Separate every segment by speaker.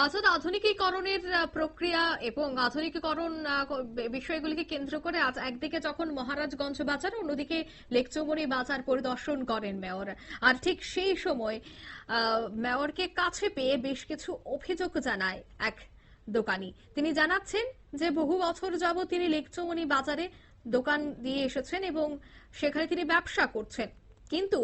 Speaker 1: বাজার আধুনিকীকরণের প্রক্রিয়া এবং আধুনিকীকরণ বিষয়গুলিকে কেন্দ্র করে আজ একদিকে যখন মহারাজগঞ্জ বাজার, অন্যদিকে লেকচৌমনি বাজার পরিদর্শন করেন মেয়র। আর ঠিক সেই সময় মেয়রকে কাছে পেয়ে বেশ কিছু অভিযোগ জানায় এক দোকানি। তিনি জানাচ্ছেন যে বহু বছর যাব তিনি লেকচৌমনি বাজারে দোকান দিয়ে এসেছেন এবং সেখানে তিনি ব্যবসা করছেন। কিন্তু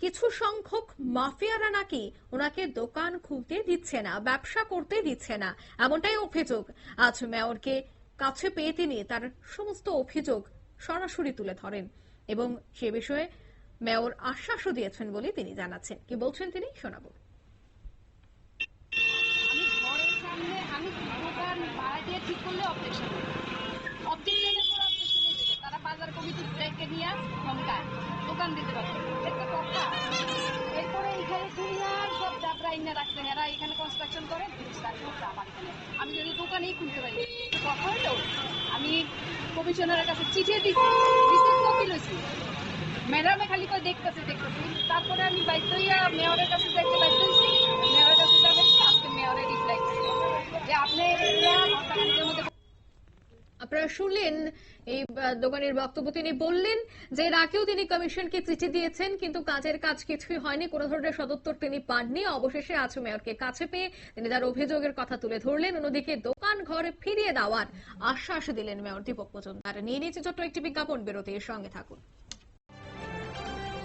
Speaker 1: কিছু সংখ্যক মাফিয়ারা নাকি ওনাকে দোকান খুলতে দিচ্ছে না, ব্যবসা করতে দিচ্ছে না, এমনটাই অভিযোগ। আজ মেয়রকে কাছে পেয়ে তিনি তার সমস্ত অভিযোগ সরাসরি তুলে ধরেন এবং সে বিষয়ে মেয়র আশ্বাসও দিয়েছেন বলে তিনি জানাচ্ছেন। কি বলছেন তিনি? শোনাবো।
Speaker 2: দোকান তারা বাজার ক্ষমতা দোকান দিতে দোকানেই খুলতে পারি কথা হলো আমি কমিশনারের কাছে চিঠি দিচ্ছি রিসেন্ট ম্যাডামে খালি করে দেখতেছে, দেখতেছি। তারপরে আমি বাধ্য হইয়া
Speaker 1: আপনারা শুনলেন, এই দোকানের বক্তব্য তিনি বললেন যে, এর আগেও তিনি কমিশনকে চিঠি দিয়েছেন, কিন্তু কাজের কাজ কিছুই হয়নি। কোনো ধরনের সদুত্তর তিনি পাননি। অবশেষে আজ মেয়রকে কাছে পেয়ে তিনি তার অভিযোগের কথা তুলে ধরলেন। অন্যদিকে দোকান ঘরে ফিরিয়ে দেওয়ার আশ্বাস দিলেন মেয়র দীপক মজুমদার। নিয়ে নিয়েছে ছোট্ট একটি বিজ্ঞাপন, বিরতির সঙ্গে থাকুন।